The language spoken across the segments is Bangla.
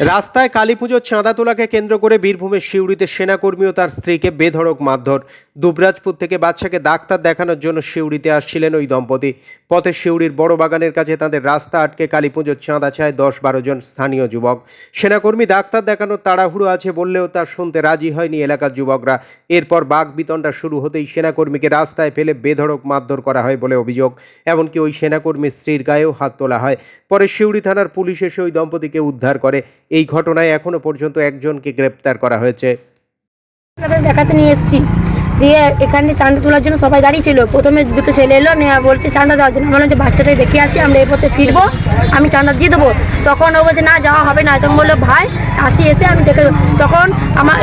রাস্তায় কালী পুজোর চাঁদা তোলাকে কেন্দ্র করে বীরভূমের শিউড়িতে সেনাকর্মী ও তার স্ত্রীকে বেধড়ক মারধর। দুবরাজপুর থেকে বাচ্চাকে ডাক্তার দেখানোর জন্য শিউড়িতে আসছিলেন ওই দম্পতি। পথে শিউড়ির বড় বাগানের কাছে তাদের রাস্তা আটকে কালী পুজোর চাঁদা চায় দশ বারো জন স্থানীয় যুবক। সেনাকর্মী ডাক্তার দেখানোর তাড়াহুড়ো আছে বললেও তার শুনতে রাজি হয়নি এলাকার যুবকরা। এরপর বাঘ বিতণ্ডা শুরু হতেই সেনাকর্মীকে রাস্তায় ফেলে বেধড়ক মারধর করা হয় বলে অভিযোগ। এমনকি ওই সেনাকর্মীর স্ত্রীর গায়েও হাত তোলা হয়। পরে শিউড়ি থানার পুলিশ এসে ওই দম্পতিকে উদ্ধার করে। এই ঘটনায় এখনও পর্যন্ত একজনকে গ্রেপ্তার করা হয়েছে। দেখাতে নিয়ে এসেছি। দিয়ে এখানে চাঁদা তোলার জন্য সবাই দাঁড়িয়ে ছিল। প্রথমে দুটো ছেলে এলো নেওয়া বলছে চাঁদা দেওয়ার জন্য। বললাম যে বাচ্চাটাকে দেখে আসি আমরা এই পথে ফিরবো আমি চাঁদা দিয়ে দেবো। তখন ও বলছে না যাওয়া হবে না। তখন বলল ভাই আসি এসে আমি দেখে তখন আমার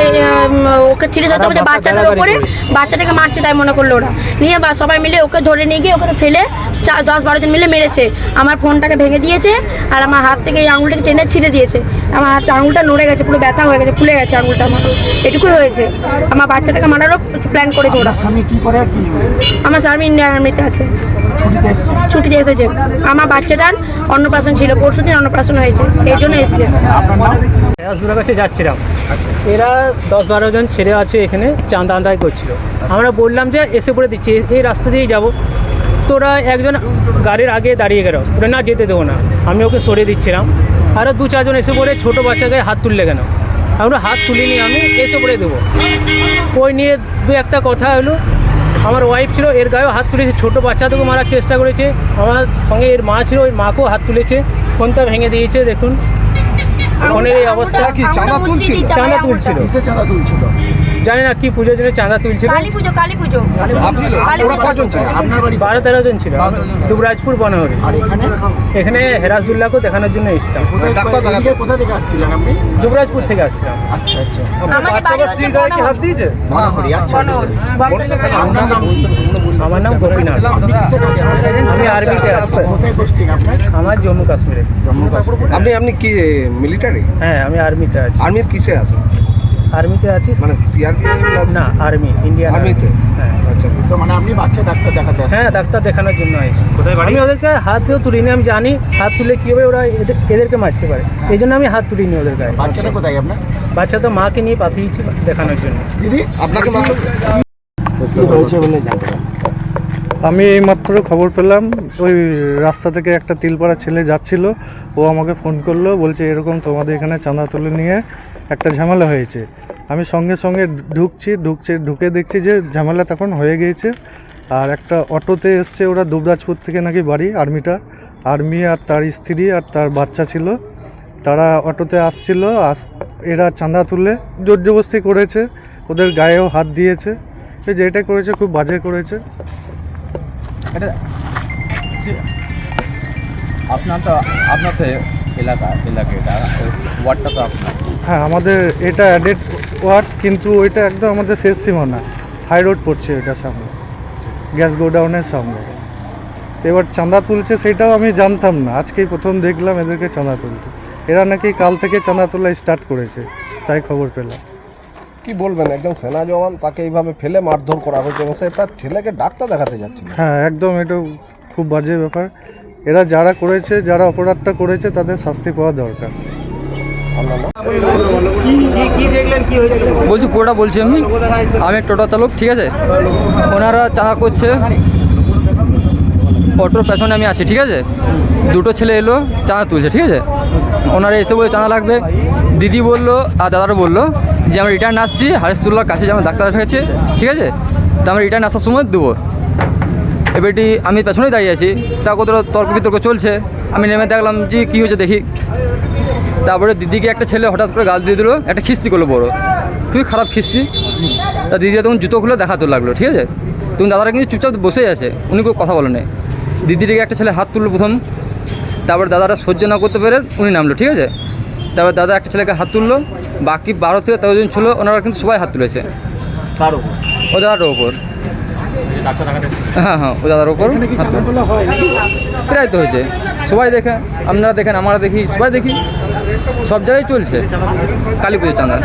ওকে ছিঁড়ে সত্যি বলছে বাচ্চাটার উপরে বাচ্চাটাকে মারছে তাই মনে করল ওরা। নিয়ে বা সবাই মিলে ওকে ধরে নিয়ে গিয়ে ওখানে ফেলে দশ বারো জন মিলে মেরেছে। আমার ফোনটাকে ভেঙে দিয়েছে আর আমার হাত থেকে এই আঙুলটাকে টেনে ছিঁড়ে দিয়েছে। আমার হাত আঙুলটা নড়ে গেছে পুরো ব্যথা হয়ে গেছে ফুলে গেছে আঙুলটা আমার। এটুকুই হয়েছে। আমার বাচ্চাটাকে মারারও প্ল্যান করেছে ওরা। স্বামী কি করে কি আমার স্বামী ইন্ডিয়ান আর্মিতে আছে। ছুটিতে এসছে? ছুটিতে এসেছে। আমার বাচ্চাটার অন্নপ্রাশন ছিল পরশু দিন অন্নপ্রাশন হয়েছে। এই জন্য এসেছে। আপনার নাম? কাছে যাচ্ছিলাম। এরা দশ বারো জন ছেলে আছে এখানে চাঁদা আদায় করছিল। আমরা বললাম যে এসে পড়ে দিচ্ছি এই রাস্তা দিয়েই যাব। তোরা একজন গাড়ির আগে দাঁড়িয়ে গেল। ওরা না যেতে দেবো না। আমি ওকে সরিয়ে দিচ্ছিলাম। আরও দু চারজন এসে পড়ে ছোটো বাচ্চাকে হাত তুললে কেন? আমরা হাত তুলিনি আমি এসে পড়ে দেবো। ওই নিয়ে দু একটা কথা হলো আমার ওয়াইফ ছিল এর গায়েও হাত তুলেছে ছোটো বাচ্চাদেরকে মারার চেষ্টা করেছে আমার সঙ্গে এর মা ছিল ওই মাকেও হাত তুলেছে ফোনটা ভেঙে দিয়েছে দেখুন। ফোনের এই অবস্থা। কি চাঁদা তুলছিল? চাঁদা তুলছিল। চাঁদা তুলছিল? জানি না কি পুজোর জন্য চাঁদা তুলছিল। কালী পুজো কালী পুজো। কালী ওরা কজন ছিল? আপনার বাড়ি বারো তেরো জন ছিল। দুবরাজপুর বনহরি। এখানে? এখানে হেরাজদুল্লাহকেও দেখানোর জন্য এসেছিলাম। কোথায় থেকে আসছিলেন দুবরাজপুর থেকে আসছিলাম। আচ্ছা আচ্ছা। আচ্ছা আমার নাম গোপীনাথ। আমি আর্মিতে আমার জম্মু কাশ্মীরে। জম্মু কাশ্মীর। আপনি আপনি কি মিলিটারি হ্যাঁ আমি আর্মিতে আছি। আর্মির কিসে আছেন? আর্মিতে আছি মানে সিআরপিএফ না আর্মি ইন্ডিয়ান আর্মিতে? হ্যাঁ। আচ্ছা তো মানে আপনি বাচ্চা ডাক্তার দেখাতে হ্যাঁ ডাক্তার দেখানোর জন্য আমি ওদেরকে হাতেও তুলিনি আমি জানি। হাত তুলে কী হবে ওরা এদের- এদেরকে মারতে পারে। এই জন্য আমি হাত তুলিনি ওদের গায়ে। বাচ্চাটা কোথায় আপনার? বাচ্চা তো মাকে নিয়ে পাঠিয়েছি দেখানোর জন্য। দিদি আপনাকে মাত্র বলে আমি এইমাত্র খবর পেলাম ওই রাস্তা থেকে একটা তিলপাড়া ছেলে যাচ্ছিল ও আমাকে ফোন করল বলছে এরকম তোমাদের এখানে চাঁদা তুলে নিয়ে একটা ঝামেলা হয়েছে। আমি সঙ্গে সঙ্গে ঢুকছি, ঢুকছে, ঢুকে দেখছি যে ঝামেলা তখন হয়ে গিয়েছে। আর একটা অটোতে এসছে ওরা দুবরাজপুর থেকে নাকি বাড়ি, আর্মিটা। আর্মি আর তার স্ত্রী আর তার বাচ্চা ছিল। তারা অটোতে আসছিল, আস এরা চাঁদা তুলে জোর জবস্তি করেছে। ওদের গায়েও হাত দিয়েছে। যেটা করেছে, খুব বাজে করেছে। আপনার তো আপনার এলাকা এলাকা এটা। ওয়ার্ডটা তো আপনার। হ্যাঁ আমাদের এটা অ্যাডেড ওয়ার্ড কিন্তু ওইটা একদম আমাদের শেষ সীমানা। হাই রোড পড়ছে এটা সামনে। গ্যাস গোডাউনের সামনে। এবার চাঁদা তুলছে সেটাও আমি জানতাম না। আজকেই প্রথম দেখলাম এদেরকে চাঁদা তুলতে। এরা নাকি কাল থেকে চাঁদা তোলা স্টার্ট করেছে তাই খবর পেলাম। কি বলবেন একদম সেনা জওয়ান তাকে এইভাবে ফেলে মারধর করা হয়েছে এবং সে তার ছেলেকে ডাক্তার দেখাতে যাচ্ছিল। হ্যাঁ একদম এটা খুব বাজে ব্যাপার। এরা যারা করেছে, যারা অপরাধটা করেছে, তাদের শাস্তি পাওয়া দরকার। বলছি, পুরোটা বলছি আমি? আমি টোটো চালক, ঠিক আছে? ওনারা চাঁদা করছে। অটোর পেছনে আমি আছি, ঠিক আছে? দুটো ছেলে এলো চাঁদা তুলছে, ঠিক আছে? ওনারা এসে বলে চাঁদা লাগবে? দিদি বলল, আর দাদারও বলল যে, আমরা রিটার্ন আসছি হারেসতুল্লার কাছে যেমন ডাক্তার দেখাচ্ছে, ঠিক আছে? তা আমরা রিটার্ন আসার সময় দেবো। এবারটি আমি পেছনেই দাঁড়িয়ে আছি। তা কত তর্ক বিতর্ক চলছে? আমি নেমে দেখলাম যে কী হয়েছে দেখি। তারপরে দিদিকে একটা ছেলে হঠাৎ করে গাল দিয়ে দিল একটা খিস্তি করল বড়। খুবই খারাপ খিস্তি। তা দিদিরা তখন জুতো খুলে দেখাতে লাগল ঠিক আছে? তখন দাদারা কিন্তু চুপচাপ বসেই আছে উনি কেউ কথা বলে নেই দিদিটিকে একটা ছেলে হাত তুললো প্রথম। তারপর দাদারা সহ্য না করতে পেরে উনি নামলো ঠিক আছে? তারপর দাদা একটা ছেলেকে হাত তুললো বাকি বারো থেকে তেরো জন ছিল ওনারা কিন্তু সবাই হাত তুলেছে। উপর? ও দাদার ওপর হ্যাঁ হ্যাঁ ও দাদার ওপর প্রায় তো হয়েছে। সবাই দেখে আপনারা দেখেন আমরা দেখি সবাই দেখি। সব জায়গায় চলছে। কালী পুজোর চাঁদা।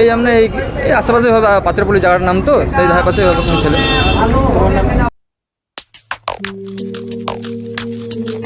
এই আমরা এই আশেপাশে পুলিশ জায়গাটার নাম তো তাই আশেপাশে পাশে ছেলে।